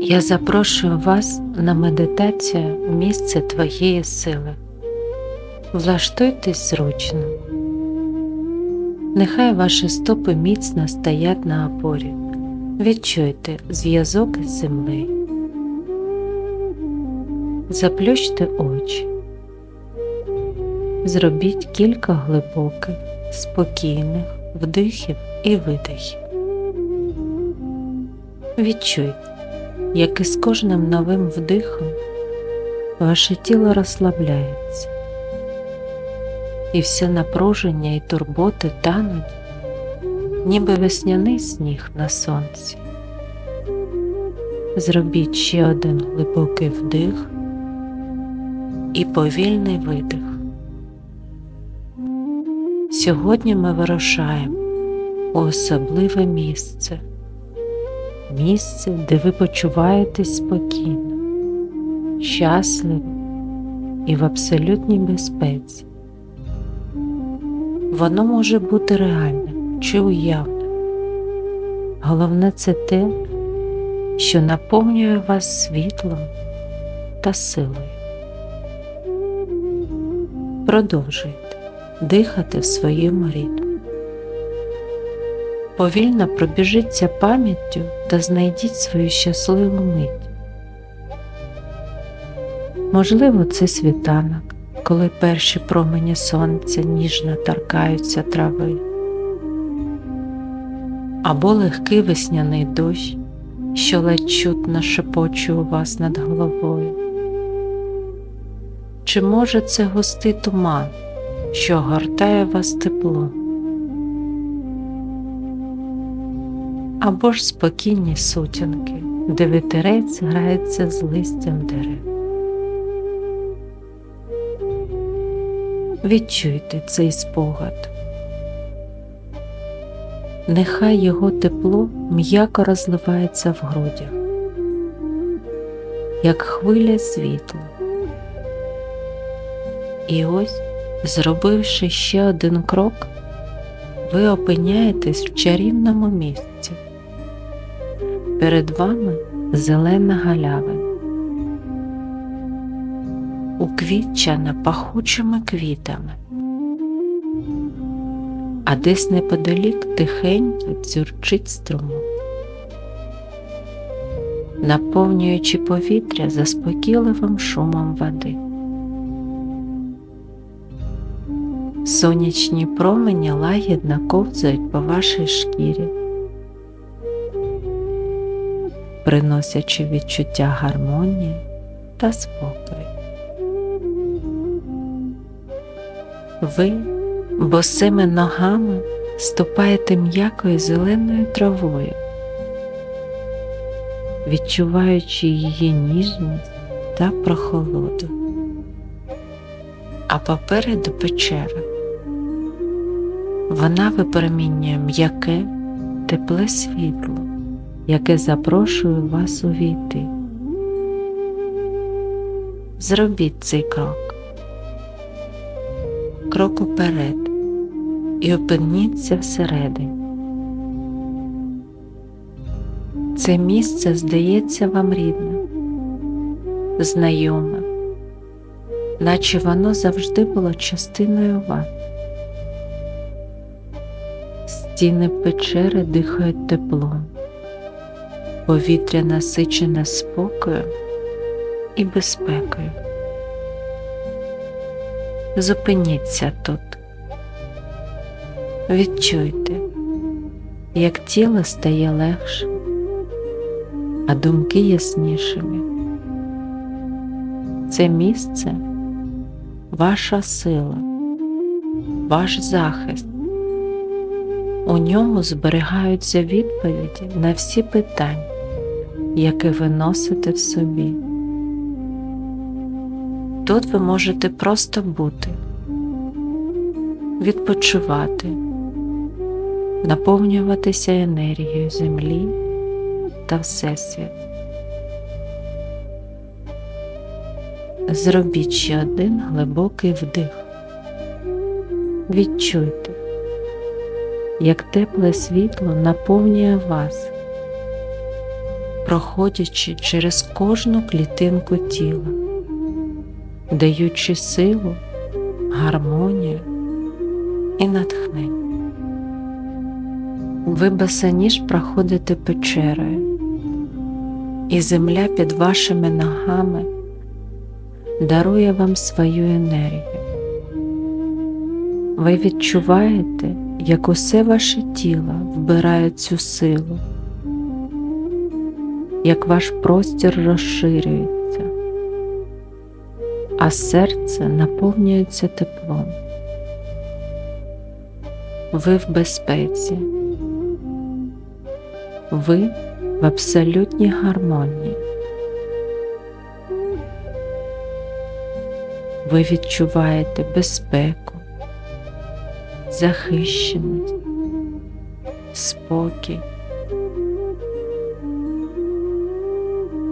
Я запрошую вас на медитацію в місце твоєї сили. Влаштуйтесь зручно. Нехай ваші стопи міцно стоять на опорі. Відчуйте зв'язок із землею. Заплющте очі. Зробіть кілька глибоких, спокійних вдихів і видихів. Відчуйте, як із кожним новим вдихом ваше тіло розслабляється, і все напруження і турботи тануть, ніби весняний сніг на сонці. Зробіть ще один глибокий вдих і повільний видих. Сьогодні ми вирушаємо у особливе місце, місце, де ви почуваєтесь спокійно, щасливо і в абсолютній безпеці. Воно може бути реальним чи уявним. Головне це те, що наповнює вас світлом та силою. Продовжуйте дихати в своєму ритмі. Повільно пробіжіться пам'яттю та знайдіть свою щасливу мить. Можливо, це світанок, коли перші промені сонця ніжно торкаються трави, або легкий весняний дощ, що ледь чутно шепоче у вас над головою. Чи може це густий туман, що огортає вас теплом? Або ж спокійні сутінки, де вітерець грається з листям дерев. Відчуйте цей спогад. Нехай його тепло м'яко розливається в грудях, як хвиля світла. І ось, зробивши ще один крок, ви опиняєтесь в чарівному місці. Перед вами зелена галявина, уквітчена пахучими квітами, а десь неподалік тихенько дзюрчить струмок, наповнюючи повітря заспокійливим шумом води. Сонячні промені лагідно ковзають по вашій шкірі, приносячи відчуття гармонії та спокою. Ви босими ногами ступаєте м'якою зеленою травою, відчуваючи її ніжність та прохолоду, а попереду печера. Вона випромінює м'яке, тепле світло, яке запрошує вас увійти. Зробіть цей крок, крок уперед і опиніться всередині. Це місце здається вам рідним, знайомим, наче воно завжди було частиною вас. Стіни печери дихають теплом, повітря насичене спокоєм і безпекою. Зупиніться тут, відчуйте, як тіло стає легшим, а думки яснішими. Це місце ваша сила, ваш захист. У ньому зберігаються відповіді на всі питання, які ви носите в собі. Тут ви можете просто бути, відпочивати, наповнюватися енергією землі та Всесвіту. Зробіть ще один глибокий вдих. Відчуйте як тепле світло наповнює вас, проходячи через кожну клітинку тіла, даючи силу, гармонію і натхнення. Ви босоніж проходите печерою, і земля під вашими ногами дарує вам свою енергію. Ви відчуваєте, як усе ваше тіло вбирає цю силу, як ваш простір розширюється, а серце наповнюється теплом. Ви в безпеці. Ви в абсолютній гармонії. Ви відчуваєте безпеку, захищеність, спокій.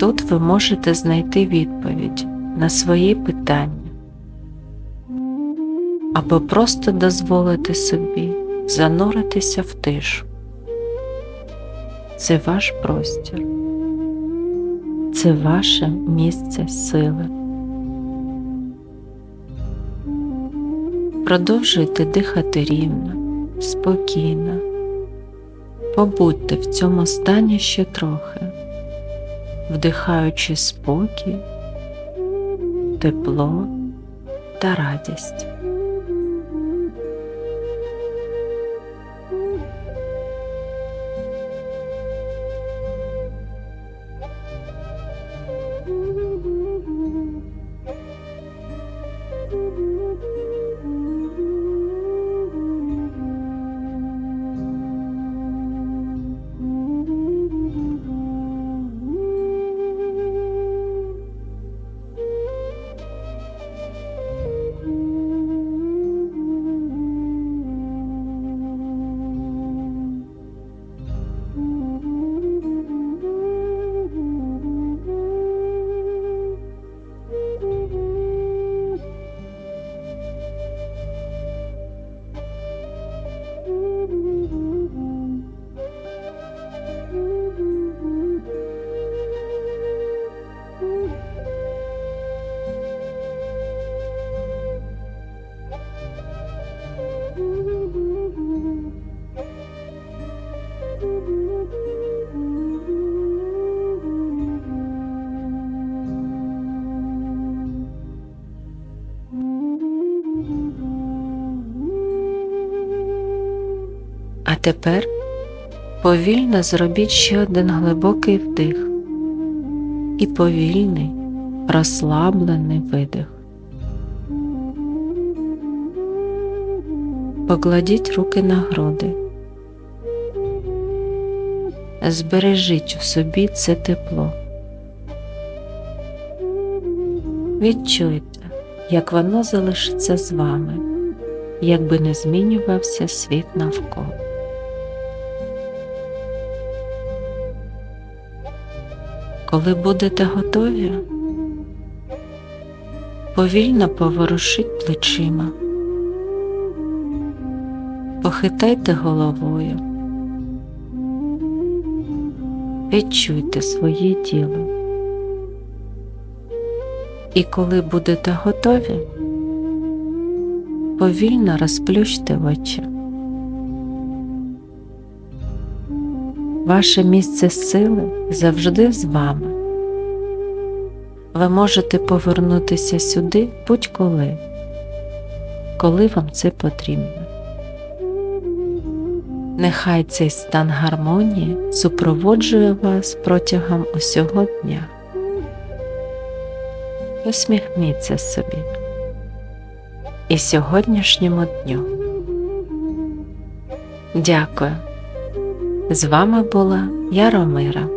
Тут ви можете знайти відповідь на свої питання або просто дозволити собі зануритися в тишу. Це ваш простір, це ваше місце сили. Продовжуйте дихати рівно, спокійно, побудьте в цьому стані ще трохи, вдихаючи спокій, тепло та радість. Тепер повільно зробіть ще один глибокий вдих і повільний, розслаблений видих. Покладіть руки на груди. Збережіть у собі це тепло. Відчуйте, як воно залишиться з вами, якби не змінювався світ навколо. Коли будете готові, повільно поворушіть плечима, похитайте головою, відчуйте своє тіло. І коли будете готові, повільно розплющте очі. Ваше місце сили завжди з вами. Ви можете повернутися сюди будь-коли, коли вам це потрібно. Нехай цей стан гармонії супроводжує вас протягом усього дня. Усміхніться собі і сьогоднішньому дню. Дякую. З вами була Яромира.